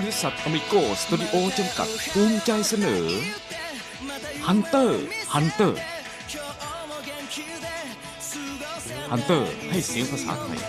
บริษัทอเมโกสตูดิโอจำกัดภูมิใจเสนอฮันเตอร์ฮันเตอร์ฮันเตอร์ให้เสียงภาษาไทย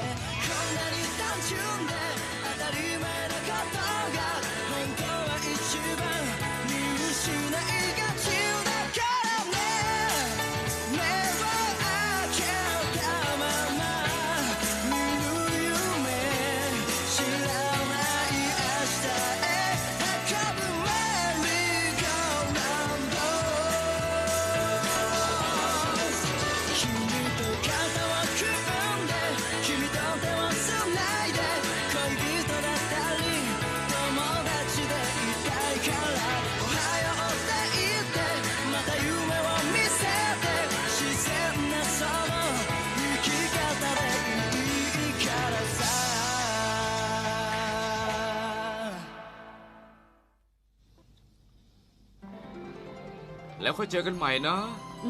แล้วค่อยเจอกันใหม่นะ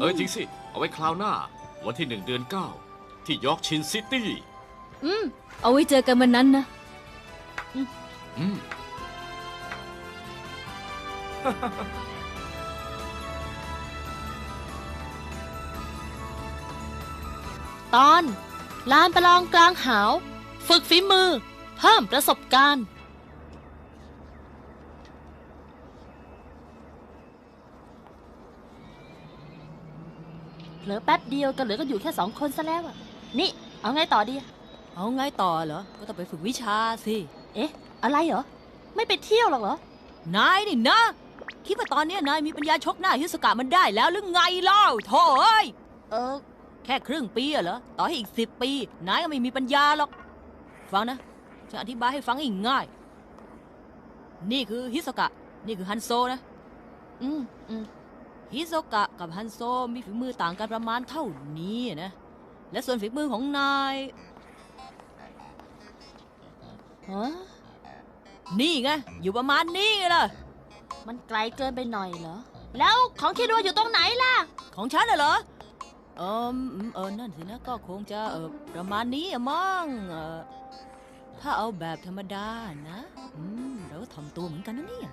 เออจริงสิ เอาไว้คราวหน้า วันที่หนึ่งเดือนเก้าที่ยอร์กชินซิตี้ อืม เอาไว้เจอกันวันนั้นนะ อืม ตอน ลานประลองกลางหาว ฝึกฝีมือ เพิ่มประสบการณ์ เผลอแป๊บเดียวก็เหลือก็อยู่แค่สองคนซะแล้วอะนี่ เอาไงต่อดีเอาไงต่อเหรอ ก็ต้องไปฝึกวิชาสิ เอ๊ะ อะไรเหรอ ไม่ไปเที่ยวหรอกเหรอ นายนี่นะ คิดว่าตอนเนี้ยนายมีปัญญาชกหน้าฮิสกะมันได้แล้วหรือไงเล่าโถ่เอ้ย เออ แค่ครึ่งปีอะเหรอ ต่อให้อีกสิบปี นายก็ไม่มีปัญญาหรอก ฟังนะจะอธิบายให้ฟังอีกง่ายนี่คือฮิสกะ นี่คือฮันโซนะ อืมอืม ฮิโซกะกับฮันโซมีฝีมือต่างกันประมาณเท่านี้นะ และส่วนฝีมือของนายฮะนี่ไง อยู่ประมาณนี้ไงล่ะ มันไกลเกินไปหน่อยเหรอ แล้วของคิดว่าอยู่ตรงไหนล่ะ ของฉันน่ะเหรอ เอออืมเออนั่นสินะก็คงจะเออประมาณนี้อะมั้งเออถ้าเอาแบบธรรมดานะ อืมเราก็ถ่อมตัวเหมือนกันนะเนี่ย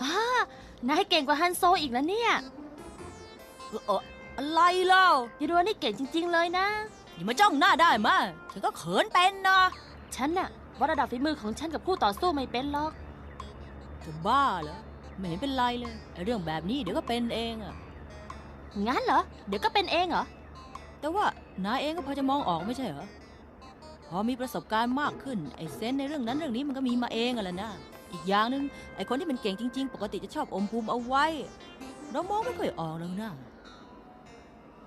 ฮ่านายเก่งกว่าฮันโซอีกนะเนี่ย เออเอออะไรเล่ายูดัวนี่เก่งจริง ๆ เลยนะ อย่ามาจ้องหน้าได้มาฉันก็เขินเป็นนะ ฉันน่ะวัดระดับฝีมือของฉันกับคู่ต่อสู้ไม่เป็นหรอกจะบ้าเหรอ ไม่เห็นเป็นไรเลยไอ้เรื่องแบบนี้เดี๋ยวก็เป็นเองอะงั้นเหรอ เดี๋ยวก็เป็นเองเหรอ แต่ว่านายเองก็พอจะมองออกไม่ใช่เหรอ พอมีประสบการณ์มากขึ้นไอ้เซนส์ในเรื่องนั้นเรื่องนี้มันก็มีมาเองอะแหละนะ อีกอย่างหนึ่งไอ้คนที่มันเก่งจริง ๆ ปกติจะชอบอมภูมิเอาไว้ เรามองไม่ค่อยออกแล้วนะ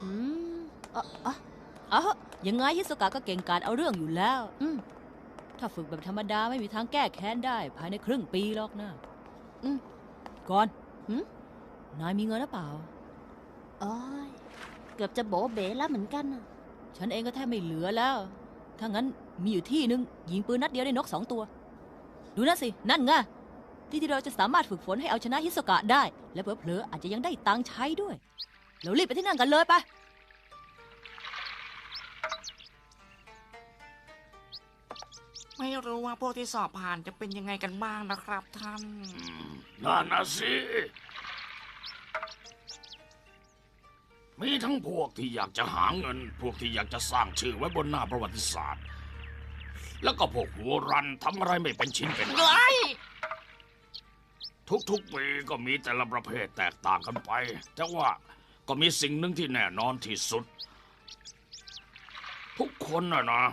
อืมเอ๋ออ๋อเอาเหอะยังไงฮิสกะก็เก่งกาจเอาเรื่องอยู่แล้ว อืมถ้าฝึกแบบธรรมดาไม่มีทางแก้แค้นได้ ภายในครึ่งปีหรอกนะอืมก่อนหืมนายมีเงินหรือเปล่าโอ้ยเกือบจะโบเบ๋แล้วเหมือนกันน่ะฉันเองก็แทบไม่เหลือแล้ว ถ้างั้นมีอยู่ที่หนึ่งยิงปืนนัดเดียวได้นกสองตัว ดูนั่นสิ นั่นไงที่ที่เราจะสามารถฝึกฝนให้เอาชนะฮิสกะได้ และเผลอๆอาจจะยังได้ตังค์ใช้ด้วย เรารีบไปที่นั่นกันเลยไป ไม่รู้ว่าพวกที่สอบผ่านจะเป็นยังไงกันบ้างนะครับท่าน นั่นนะสิ มีทั้งพวกที่อยากจะหาเงิน พวกที่อยากจะสร้างชื่อไว้บนหน้าประวัติศาสตร์ แล้วก็พวกหัวรันทำอะไรไม่เป็นชิ้นเป็นอันเฮ้ยทุกๆปีก็มีแต่ละประเภทแตกต่างกันไป แต่ว่า ก็มีสิ่งหนึ่งที่แน่นอนที่สุด ทุกคนนะนะ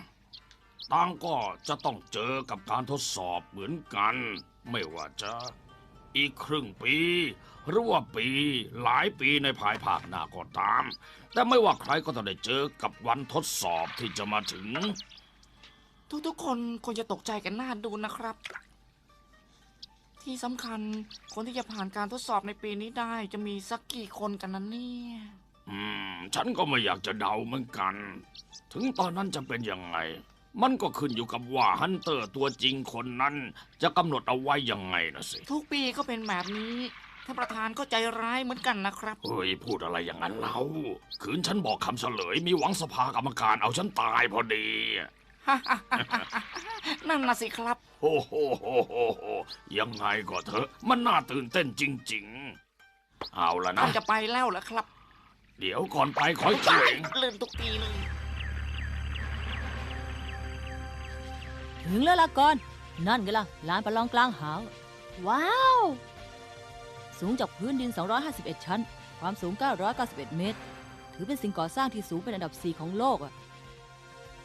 ต่างก็จะต้องเจอกับการทดสอบเหมือนกัน ไม่ว่าจะอีกครึ่งปีหรือว่าปีหลายปีในภายภาคหน้าก็ตาม แต่ไม่ว่าใครก็ต้องได้เจอกับวันทดสอบที่จะมาถึง ทุกๆคนคงจะตกใจกันหน้าดูนะครับ ที่สำคัญคนที่จะผ่านการทดสอบในปีนี้ได้จะมีสักกี่คนกันนั้นเนี่ย อืม ฉันก็ไม่อยากจะเดาเหมือนกัน ถึงตอนนั้นจะเป็นยังไง มันก็ขึ้นอยู่กับว่าฮันเตอร์ตัวจริงคนนั้น จะกำหนดเอาไว้ยังไงนะสิ ทุกปีก็เป็นแบบนี้ท่านประธานก็ใจร้ายเหมือนกันนะครับ เฮ้ย พูดอะไรอย่างนั้นเล่าคืนฉันบอกคำเฉลยมีหวังสภากรรมการเอาฉันตายพอดี นั่นน่ะสิครับ โอ้โหโหโหโหยังไงก็เถอะ มันน่าตื่นเต้นจริง ๆ เอาละท่านะนจะไปแล้วเหรอครับ เดี๋ยวก่อนไปขอช่วยลื่นทุกทีเลยถึงแล้วล่ะก่อน นั่นไงล่ะลานประลองกลางหาว ว้าว สูงจากพื้นดิน 251 ชั้น ความสูง 991 เมตร ถือเป็นสิ่งก่อสร้างที่สูงเป็นอันดับ 4 ของโลกอะ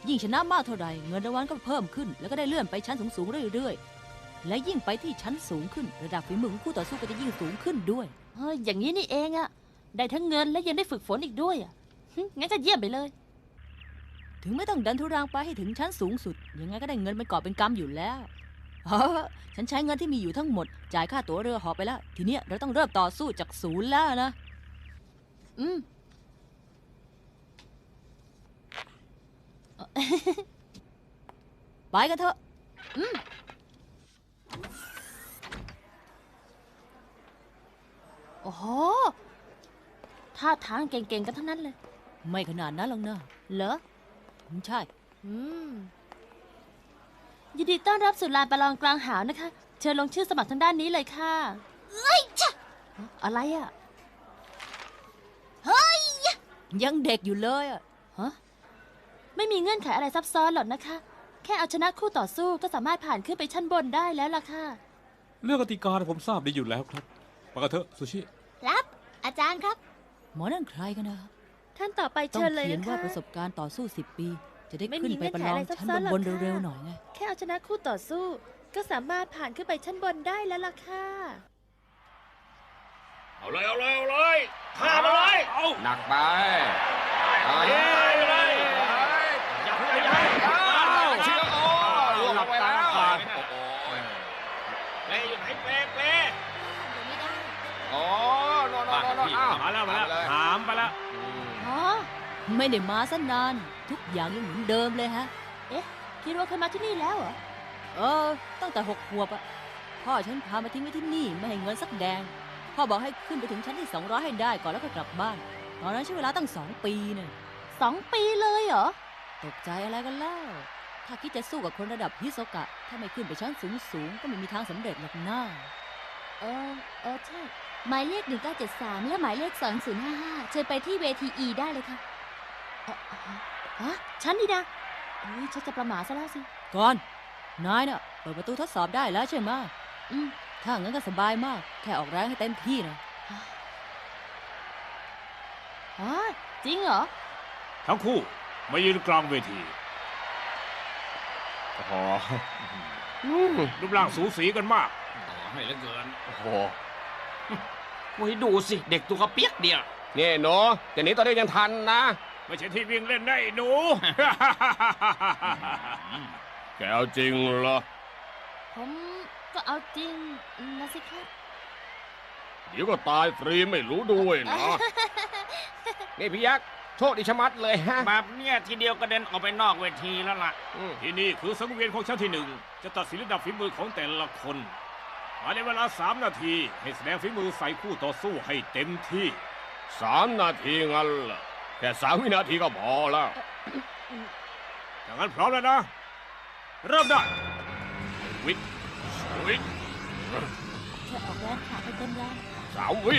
ยิ่งชนะมากเท่าใดเงินรางวัลก็เพิ่มขึ้น แล้วก็ได้เลื่อนไปชั้นสูงๆเรื่อยๆ และยิ่งไปที่ชั้นสูงขึ้น ระดับฝีมือของคู่ต่อสู้ก็จะยิ่งสูงขึ้นด้วยเฮ้ยอย่างนี้นี่เองอะได้ทั้งเงินและยังได้ฝึกฝนอีกด้วยอะหึงั้นก็เยี่ยมไปเลย ถึงไม่ต้องดันทุรังไปให้ถึงชั้นสูงสุด ยังไงก็ได้เงินเป็นกอบเป็นกำอยู่แล้วเออฉันใช้เงินที่มีอยู่ทั้งหมด จ่ายค่าตั๋วเรือเหอไปแล้ว ทีเนี้ยเราต้องเริ่มต่อสู้จากศูนย์แล้วนะ อืม ไปกันเถอะโอ้โหท่าทางเก่งๆกันทั้งนั้นเลย ไม่ขนาดนั้นหรอกนะเหรออืมใช่ อืมยินดีต้อนรับสู่ลานประลองกลางหาวนะคะ เชิญลงชื่อสมัครทางด้านนี้เลยค่ะ เอ้ยชะอะไรอะยังเด็กอยู่เลยอะฮะ ไม่มีเงื่อนไขอะไรซับซ้อนหรอกนะคะ แค่เอาชนะคู่ต่อสู้ก็สามารถผ่านขึ้นไปชั้นบนได้แล้วล่ะค่ะ เรื่องกติกาผมทราบดีอยู่แล้วครับไปกันเถอะซูชิครับ อาจารย์ครับ หมอนั่นใครกันนะท่านต่อไปต้องเชิญเลยเขียนนะว่าคะ ประสบการณ์ต่อสู้ 10 ปี จะได้ไม่ขึ้นมีไปประลองเงื่อนไขอะไรซับชั้นซ้อนหรอกบนๆค่ะ เร็วๆหน่อยไง แค่เอาชนะคู่ต่อสู้ ก็สามารถผ่านขึ้นไปชั้นบนได้แล้วล่ะค่ะ เอาเลยเอาเลยเอาเลยข้ามาเลยเอาหนักไปเอาเลยไปเลยอย่าเพิ่งอย่าเพิ่งเอา เชื่อโอ้ลวงลงไปแล้ว เปลอยู่ไหนเปลเปล โอ้โน่นโน่นโน่นโน่นอ้าวมาแล้วมาแล้วเอถามไปแล้วอ๋อไม่ได้มาซะนาน ทุกอย่างยังเหมือนเดิมเลยฮะคิดว่าเคยมาที่นี่แล้วเหรอ เออ ตั้งแต่หกขวบอะพ่อฉันพามาทิ้งไว้ที่นี่ไม่ให้เงินสักแดง พ่อบอกให้ขึ้นไปถึงชั้นที่200ให้ได้ก่อนแล้วก็กลับบ้าน ตอนนั้นใช้เวลาตั้งสองปีเนี่ยสองปีเลยเหรอ ตกใจอะไรกันเล่า ถ้าคิดจะสู้กับคนระดับฮิโซกะ ถ้าไม่ขึ้นไปชั้นสูงสูงๆก็ไม่มีทางสำเร็จหรอกน้า เออ เออใช่ หมายเลข 1973 และหมายเลข 2055 เชิญไปที่เวที E ได้เลยค่ะอ๋อฮะฉันนี่นะอุ้ยฉันจะประหมาซะแล้วสิ ก่อน นายเน่ะ เปิดประตูทดสอบได้แล้วใช่ไหมะอืมถ้างั้นก็สบายมาก แค่ออกแรงให้เต็มที่นะอ๋อจริงเหรอ ทั้งคู่มายืนกลางเวทีโอ้โหรูปร่างสูสีกันมาก ต่อให้เหลือเกิน โอ้โห โอ้ยดูสิเด็กตัวกระเปียกเดียวนี่หนูแต่นี้ตอนนี้ยังทันนะ ไม่ใช่ที่วิ่งเล่นได้ไอ้หนู แกเอาจริงเหรอ ผมก็เอาจริงนะสิครับ เดี๋ยวก็ตายฟรีไม่รู้ด้วยนะนี่พี่ยักษ์โชคดีชะมัดเลยฮะ แบบเนี้ยทีเดียวกระเด็นออกไปนอกเวทีแล้วล่ะอืมที่นี่คือสังเวียนของชั้นที่หนึ่ง จะตัดสินระดับฝีมือของแต่ละคน ภายในเวลาสามนาที ให้แสดงฝีมือใส่คู่ต่อสู้ให้เต็มที่ สามนาทีงั้นเหรอแค่สามวินาทีก็พอแล้วดังนั้นพร้อมแล้วนะ เริ่มได้วิทวิทแค่ออกแรงขาไปเต็มแรงสามวิ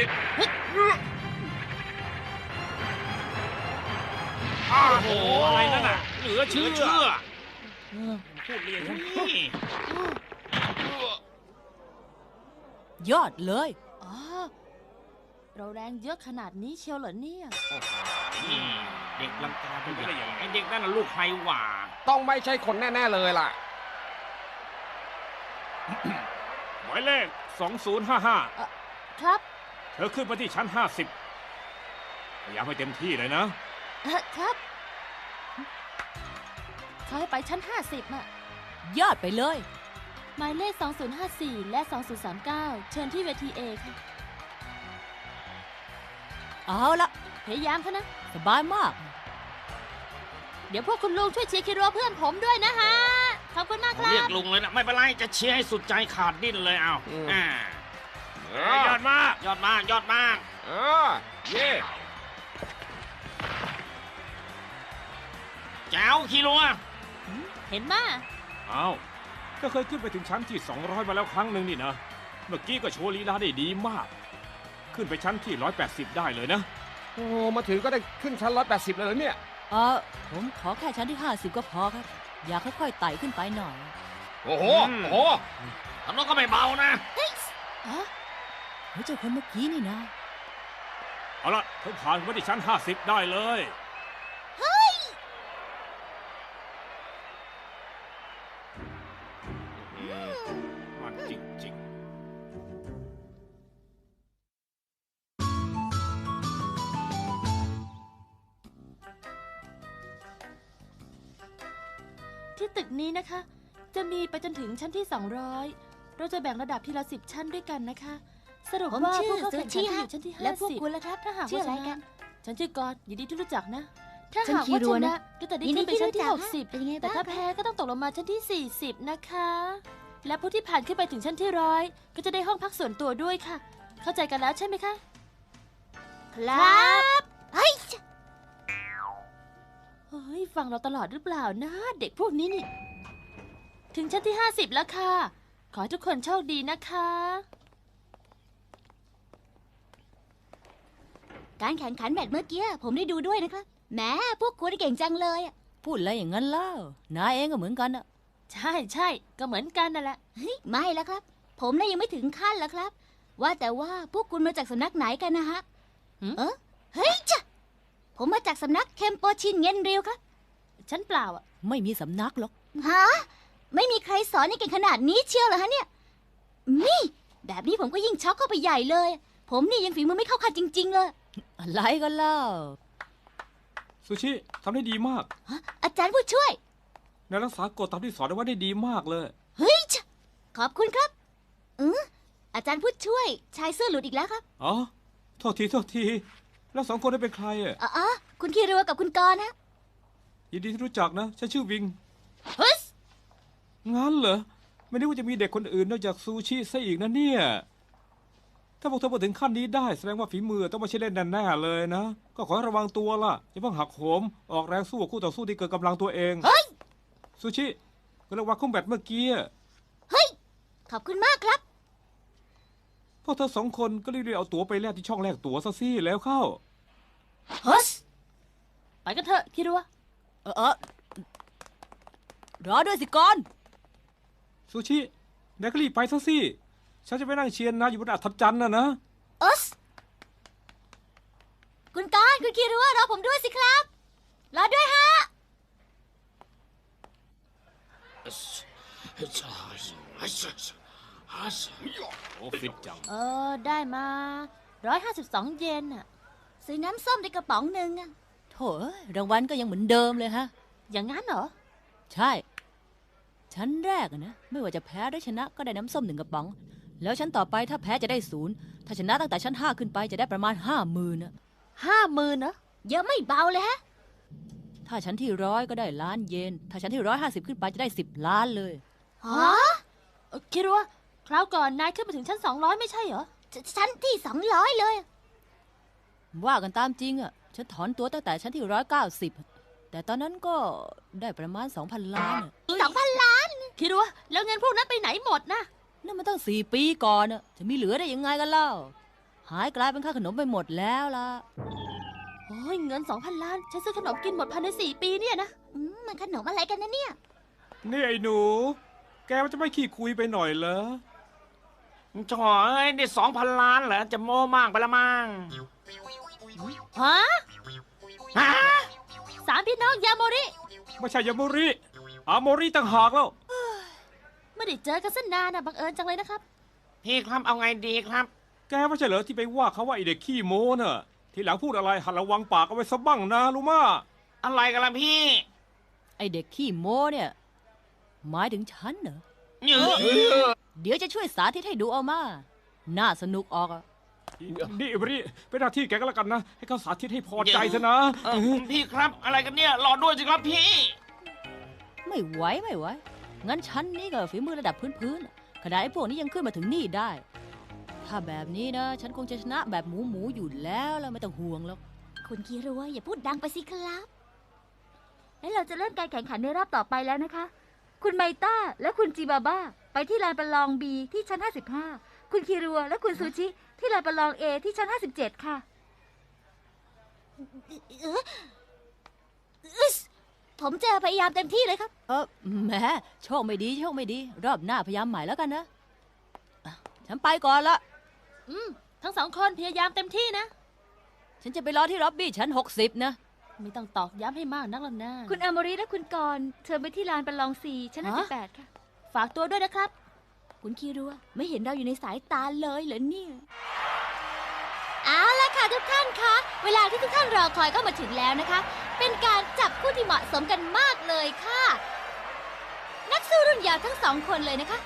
โอ้โหอะไรนั่นน่ะ เหลือเชื่อเชื่อเออพูดเรียนนี่ ยอดเลย อ๋อ เราแรงเยอะขนาดนี้เชียวเหรอเนี่ยนี่เด็กลำตาเป็นใหญ่ไอเด็กนั่นน่ะลูกใครหว่า ต้องไม่ใช่คนแน่ ๆ เลยล่ะ หมายเลข 2055 ครับ เธอขึ้นไปที่ชั้น 50 พยายามให้เต็มที่เลยนะเอ่อครับเขาให้ไปชั้น 50น่ะ ยอดไปเลย หมายเลข 2054 และ 2039 เชิญที่เวที A ค่ะ เอาละพยายามเขานะ สบายมาก เดี๋ยวพวกคุณลุงช่วยเชียร์คิรัวเพื่อนผมด้วยนะฮะ ขอบคุณมากครัเรียกบลุงเลยนะ ไม่เป็นไร จะเชียร์ให้สุดใจขาดดิ้นเลยเอาอืม อ่าเออยอดมากยอดมาก ยอดมาก เออเย่แจ๋วคีรัวเห็นมาอ้าว ก็เคยขึ้นไปถึงชั้นที่ 200 มาแล้วครั้งหนึ่งนี่นะ เมื่อกี้ก็โชว์ลีลาได้ดีมาก ขึ้นไปชั้นที่ 180 ได้เลยนะ โอ้มาถึงก็ได้ขึ้นชั้นร้อยแปดสิบเลยเหรอเนี่ย เออผมขอแค่ชั้นที่ 50 ก็พอครับ อยากค่อยๆไต่ขึ้นไปหน่อย โอ้โห อืม โอ้โหทำน้องก็ไม่เบานะอ๋อเฮ้ยเจ้าคนเมื่อกี้นี่นะ เอาละเธอผ่านมาที่ชั้น 50 ได้เลย นี้นะคะ จะมีไปจนถึงชั้นที่ 200 เราจะแบ่งระดับทีละสิบชั้นด้วยกันนะคะ สรุปผมว่าชื่อผู้เข้าแข่งขันซูชิจะอฮะยู่ชั้นที่และพวก50คุณล่ะครับถ้าหากชื่อว่าอะไรชกันะน ฉันชื่อกอดยินดีที่รู้จักนะถ้าฉันหากคีว่ารัชวนะนะก็จะได้ยินดีขึ้นไปที่ชั้นรู้ที่จักฮะ60เป็นยังไงแต่บ้างถ้าแพ้ก็ต้องตกลงมาชั้นที่ 40 นะคะ และผู้ที่ผ่านขึ้นไปถึงชั้นที่ร้อยก็จะได้ห้องพักส่วนตัวด้วยค่ะ เข้าใจกันแล้วใช่ไหมคะ ครับเฮ้ยเฮ้ย ฟังเราตลอดหรือเปล่านะ เด็กพวกนี้นี่ ถึงชั้นที่ 50 แล้วค่ะ ขอให้ทุกคนโชคดีนะคะ การแข่งขันแมตช์เมื่อกี้ผมได้ดูด้วยนะครับแหมพวกคุณเก่งจังเลยอะพูดอะไรอย่างนั้นเล่านายเองก็เหมือนกันอะใช่ใช่ก็เหมือนกันนั่นแหละ เฮ้ยไม่แล้วครับ ผมน่ะยังไม่ถึงขั้นแล้วครับ ว่าแต่ว่าพวกคุณมาจากสำนักไหนกันนะฮะหืม เออเฮ้ยจ้ะผมมาจากสำนักเคมโปชินเงินเรียวครับ ฉันเปล่าอะไม่มีสำนักหรอก ฮะ ไม่มีใครสอนให้เก่งขนาดนี้เชียวเหรอฮะเนี่ยนี่แบบนี้ผมก็ยิ่งช็อกเข้าไปใหญ่เลย ผมนี่ยังฝีมือไม่เข้าขั้นจริง ๆ เลย อะไรกันเล่าๆซูชิทำได้ดีมาก ฮะอาจารย์ผู้ช่วย นายรักษากฎตามที่สอนเอาไว้ได้ดีมากเลย เฮ้ยจ้ะขอบคุณครับเอออาจารย์ผู้ช่วย ชายเสื้อหลุดอีกแล้วครับอ๋อ โทษที โทษที แล้วสองคนนั้นเป็นใครอะอ๋ออ๋อคุณคีรัวกับคุณกรณ์ฮะยินดีที่รู้จักนะ ฉันชื่อวิง เฮ้ย งั้นเหรอ ไม่นึกว่าจะมีเด็กคนอื่นนอกจากซูชิซะอีกนะเนี่ย ถ้าพวกเธอมาถึงขั้นนี้ได้แสดงว่าฝีมือต้องไม่ใช่เล่นแน่ๆเลยนะ ก็ขอให้ระวังตัวล่ะ อย่าเพิ่งหักโหม ออกแรงสู้กับคู่ต่อสู้ที่เกินกำลังตัวเอง เฮ้ย ซูชิก็ระวังคอมแบทเมื่อกี้อะขอบคุณมากครับ พวกเธอสองคนก็รีบๆเอาตั๋วไปแลกที่ช่องแลกตั๋วซะสิแล้วเข้าเฮ้ยไปกันเถอะคิดว่าเออเออรอด้วยสิก่อน ซูชินายก็รีบไปซะสิ ฉันจะไปนั่งเชียร์นายอยู่บนอัฐจันทร์นะนะเอสคุณกรณ์คุณคีรัวรอผมด้วยสิครับ รอด้วยฮะ โอ้ฟิตจัง เออ ได้มา 152 เยนน่ะ ซื้อน้ำส้มในกระป๋องหนึ่งอะโถเอ้ยรางวัลก็ยังเหมือนเดิมเลยฮะ อย่างนั้นเหรอ ใช่ ชั้นแรกอะนะไม่ว่าจะแพ้หรือชนะก็ได้น้ำส้มหนึ่งกระป๋อง แล้วชั้นต่อไปถ้าแพ้จะได้ศูนย์ถ้าชนะตั้งแต่ชั้นห้าขึ้นไปจะได้ประมาณห้าหมื่นนะห้าหมื่นเนอะเยอะไม่เบาเลยฮะถ้าชั้นที่ร้อยก็ได้ล้านเยน ถ้าชั้นที่ร้อยห้าสิบขึ้นไปจะได้สิบล้านเลยฮะเออคิดว่าคราวก่อนนายขึ้นไปถึงชั้น200ไม่ใช่เหรอ ชชั้นที่สองร้อยเลย ว่ากันตามจริงอะฉันถอนตัวตั้งแต่ชั้นที่ร้อยเก้าสิบแต่ตอนนั้นก็ได้ประมาณสองพันล้านอะ สองพันล้าน คิดว่าแล้วเงินพวกนั้นไปไหนหมดนะนั่นมันตั้งสี่ปีก่อนอะจะมีเหลือได้ยังไงกันเล่า หายกลายเป็นค่าขนมไปหมดแล้วล่ะ โอ้ยเงิน2,000ล้าน ฉันซื้อขนมกินหมดภายใน4ปีเนี่ยนะอืมมันขนมอะไรกันนะเนี่ย นี่ไอ้หนู แกมันจะไม่ขี้คุยไปหน่อยเหรอจอยได้สองพันล้านเหรอ จะโม้มากไปละมั้งฮะฮะสามพี่น้องยาโมริ ไม่ใช่ยาโมริ อาโมริต่างหากแล้ว ไม่ได้เจอกันสันนานนะบังเอิญจังเลยนะครับ พี่ครับเอาไงดีครับ แกไม่ใช่เหรอที่ไปว่าเขาว่าไอเด็กขี้โม้น่ะ ทีหลังพูดอะไรหัดระวังปากเอาไว้ซะบ้างนะรู้มาอะไรกันล่ะพี่ไอเด็กขี้โม้เนี่ย หมายถึงฉันเหรอเยอะเดี๋ยวจะช่วยสาธิตให้ดูเอามา น่าสนุกออกอะนี่บริเป็นหน้าที่แกก็แล้วกันนะ ให้เขาสาธิตให้พอใจซะนะเออพี่ครับอะไรกันเนี่ยรอด้วยสิครับพี่ ไม่ไหวไม่ไหว งั้นฉันนี่ก็ฝีมือระดับพื้นๆอะขนาดไอ้พวกนี้ยังขึ้นมาถึงนี่ได้ ถ้าแบบนี้นะ ฉันคงจะชนะแบบหมูหมูๆอยู่แล้วแล้วไม่ต้องห่วงหรอกคุณคีรัวอย่าพูดดังไปสิครับ แล้วเราจะเริ่มการแข่งขันในรอบต่อไปแล้วนะคะ คุณไมต้าและคุณจิบาบ้า ไปที่ลานประลองบีที่ชั้น 55 คุณคิรัวและคุณซูชิ ที่ลานประลองเอที่ชั้น 57 ค่ะ เอ๊ะอึ๊ส ผมจะพยายามเต็มที่เลยครับ เออแหมโชคไม่ดี โชคไม่ดี รอบหน้าพยายามใหม่แล้วกันนะอะฉันไปก่อนละ อืม ทั้งสองคนพยายามเต็มที่นะ ฉันจะไปรอที่ล็อบบี้ชั้น 60 นะ ไม่ต้องตอกย้ำให้มากนักหรอกนะคุณอมริและคุณกรณ์เชิญไปที่ลานประลองสีชั้นฮะ 58ค่ะ ฝากตัวด้วยนะครับ คุณคีรัวไม่เห็นเราอยู่ในสายตาเลยเหรอเนี่ยเอาละค่ะทุกท่านคะ เวลาที่ทุกท่านรอคอยก็มาถึงแล้วนะคะ เป็นการจับคู่ที่เหมาะสมกันมากเลยค่ะ นักสู้รุ่นยาวทั้งสองคนเลยนะคะ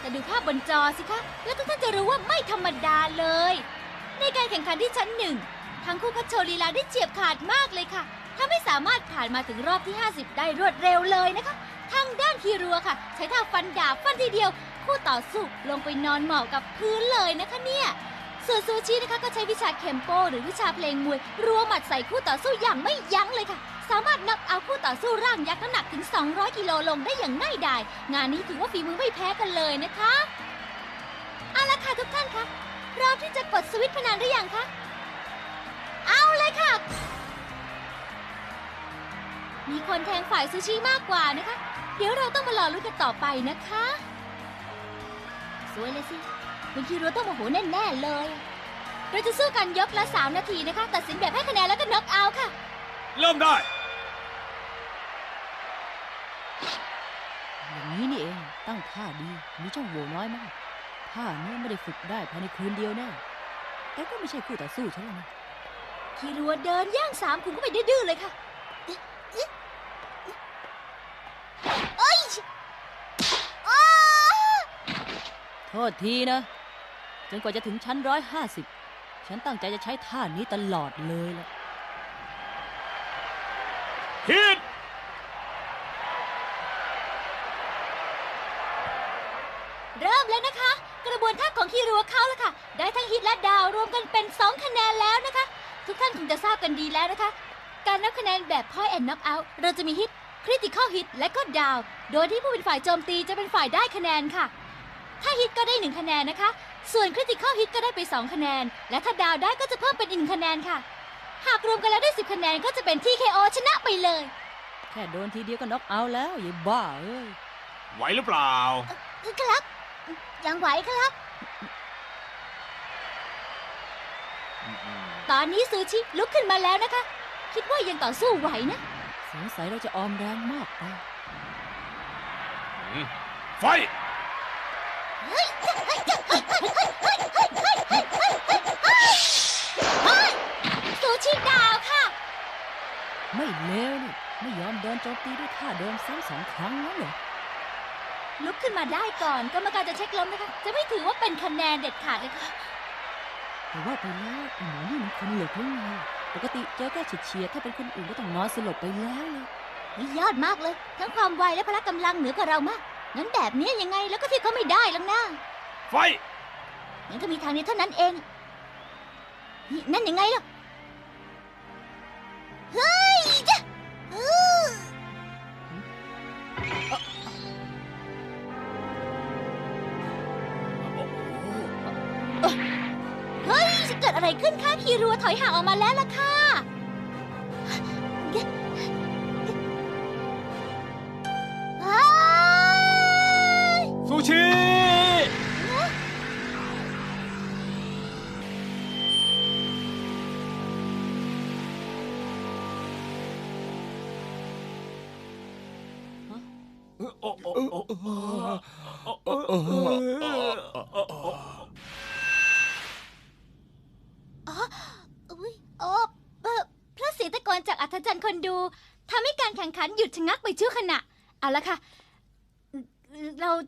แต่ดูภาพบนจอสิคะ แล้วทุกท่านจะรู้ว่าไม่ธรรมดาเลย ในการแข่งขันที่ชั้นหนึ่งทั้งคู่ก็โชว์ลีลาได้เฉียบขาดมากเลยค่ะถ้าไม่สามารถผ่านมาถึงรอบที่ 50 ได้รวดเร็วเลยนะคะ ทางด้านคีรัวค่ะ ใช้ท่าฟันดาบฟันทีเดียว คู่ต่อสู้ลงไปนอนหมอบกับพื้นเลยนะคะเนี่ย ส่วนซูชินะคะก็ใช้วิชาเคมโป หรือวิชาเพลงมวย รัวหมัดใส่คู่ต่อสู้อย่างไม่ยั้งเลยค่ะ สามารถนับเอาคู่ต่อสู้ร่างยักษ์น้ำหนักถึง 200 กิโลลงได้อย่างง่ายดาย งานนี้ถือว่าฝีมือไม่แพ้กันเลยนะคะเอาละค่ะทุกท่านคะพร้อมที่จะกดสวิตช์พนันหรือยังคะเอาเลยค่ะ มีคนแทงฝ่ายซูชิมากกว่านะคะ เดี๋ยวเราต้องมารอลุ้นกันต่อไปนะคะสวยเลยสิ คุณคิรัวต้องโมโหแน่ๆเลย เราจะสู้กันยกละ3นาทีนะคะ ตัดสินแบบให้คะแนนแล้วก็น็อกเอาท์ค่ะ เริ่มได้ อย่างนี้นี่เองตั้งท่าดีมีช่องโหว่น้อยมากท่านี้ไม่ได้ฝึกได้ภายในคืนเดียวแน่แต่ก็ไม่ใช่คู่ต่อสู้ฉันหรอกนะคีรัวเดินย่างสามคุณก็ไปดื้อๆเลยค่ะเอ้ยอ้าโทษทีนะ จนกว่าจะถึงชั้นร้อยห้าสิบฉันตั้งใจจะใช้ท่านี้ตลอดเลยล่ะฮิตเริ่มเลยนะคะ กระบวนท่าของคีรัวเขาแล้วค่ะ ได้ทั้งฮิตและดาวรวมกันเป็น 2 คะแนนแล้วนะคะ ทุกท่านคงจะทราบกันดีแล้วนะคะ การนับคะแนนแบบ point and knock out เราจะมีฮิต critical hit และก็ดาว โดยที่ผู้เป็นฝ่ายโจมตีจะเป็นฝ่ายได้คะแนนค่ะ ถ้าฮิตก็ได้ 1 คะแนนนะคะ ส่วน critical hit ก็ได้ไป 2 คะแนน และถ้าดาวได้ก็จะเพิ่มเป็นอีกหนึ่งคะแนนค่ะ หากรวมกันแล้วได้ 10 คะแนนก็จะเป็น TKO ชนะไปเลย แค่โดนทีเดียวก็น็อกเอาท์แล้วอย่าบ้าเอ้ยไหวหรือเปล่า ครับ ยังไหวครับ ตอนนี้ซูชิลุกขึ้นมาแล้วนะคะ คิดว่ายังต่อสู้ไหวนะ สงสัยเราจะออมแรงมากไปไฟซูชิดาวค่ะ ไม่เลวนี่ ไม่ยอมโดนโจมตีด้วย ท่าเดิมซ้ำสองครั้งนั่นเหรอลุกขึ้นมาได้ก่อนกรรมการจะเช็คล้มนะคะ จะไม่ถือว่าเป็นคะแนนเด็ดขาดเลยค่ะแต่ว่าไปแล้วไอ้หมอนี่มันคนเหล็กหรือไงปกติเจอแค่เฉียดๆถ้าเป็นคนอื่นก็ต้องนอนสลบไปแล้วเลยนี่ยอดมากเลย ทั้งความไวและพละกำลังเหนือกว่าเรามากงั้นแบบนี้ยังไงแล้วก็ที่เขาไม่ได้แล้วนะไฟงั้นก็มีทางนี้เท่านั้นเองนี่นั่นยังไงล่ะเฮ้ยจ้ะอื้อ เฮ้ย จะเกิดอะไรขึ้นคะคีรัวถอยห่างออกมาแล้วล่ะค่ะ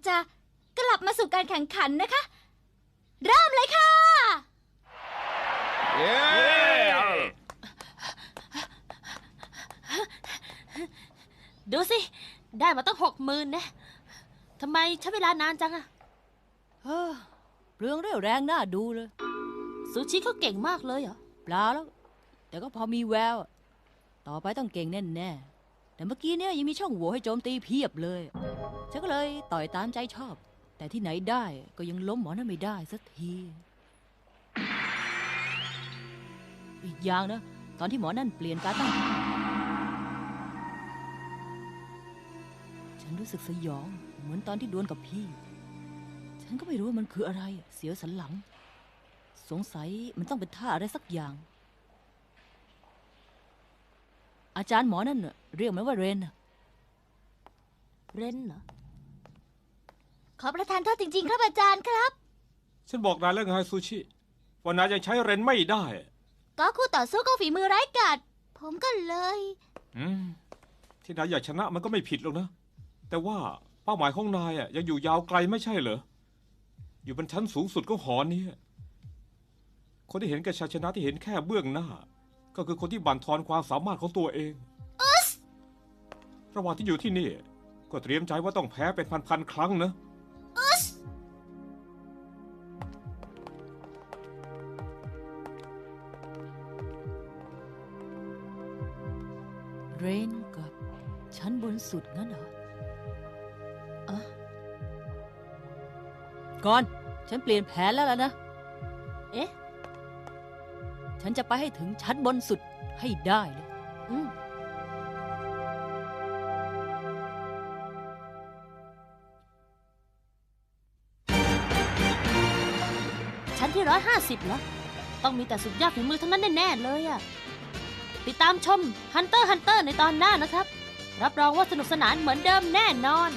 จะกลับมาสู่การแข่งขันนะคะ เริ่มเลยค่ะ เย้ดูสิ ได้มาตั้งหกหมื่นนะทำไมใช้เวลานานจังอะเฮ้อเปลืองเรี่ยวแรงน่าดูเลย ซูชิเขาเก่งมากเลยเหรอเปล่าแล้ว แต่ก็พอมีแววอะต่อไปต้องเก่งแน่ๆแต่เมื่อกี้เนี่ยยังมีช่องโหว่ให้โจมตีเพียบเลย ฉันก็เลยต่อยตามใจชอบ แต่ที่ไหนได้ก็ยังล้มหมอนั่นไม่ได้สักที อีกอย่างนะ ตอนที่หมอนั่นเปลี่ยนการตั้งฉันรู้สึกสยอง เหมือนตอนที่ดวลกับพี่ ฉันก็ไม่รู้ว่ามันคืออะไร เสียวสันหลัง สงสัยมันต้องเป็นท่าอะไรสักอย่าง อาจารย์หมอนั่นเรียกมันว่าเรนเรนเหรอ ขอประทานโทษจริงๆ ครับอาจารย์ครับ ฉันบอกนายแล้วไงซูชิว่านายยังใช้เรนไม่ได้ก็คู่ต่อสู้ก็ฝีมือไร้กาจผมก็เลย อืมที่นายอยากชนะมันก็ไม่ผิดหรอกนะ แต่ว่าเป้าหมายของนายอะยังอยู่ยาวไกลไม่ใช่เหรอ อยู่บนชั้นสูงสุดของหอนี้คนที่เห็นแก่ชัยชนะที่เห็นแค่เบื้องหน้า ก็คือคนที่บั่นทอนความสามารถของตัวเองระหว่างที่อยู่ที่นี่ ก็เตรียมใจว่าต้องแพ้เป็นพันๆครั้งนะ สุดงั้นเหรออะก่อน ฉันเปลี่ยนแผนแล้วล่ะนะ เอ๊ะ ฉันจะไปให้ถึงชั้นบนสุดให้ได้เลย อืมชั้นที่ร้อยห้าสิบเหรอ ต้องมีแต่สุดยอดฝีมือทั้งนั้นแน่ ๆ เลยอะติดตามชม Hunter x Hunter ในตอนหน้านะครับ รับรองว่าสนุกสนานเหมือนเดิมแน่นอน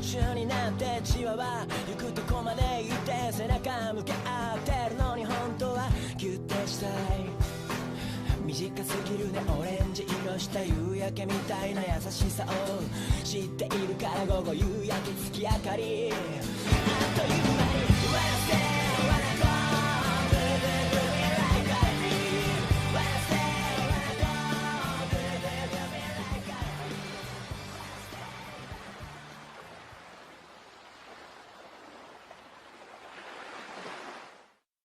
夢中になってチワワ行くとこまで行って背中向け合ってるのに本当はギュッてしたい。短すぎるねオレンジ色した夕焼けみたいな優しさを知っているから午後夕焼け月明かり。あっという間に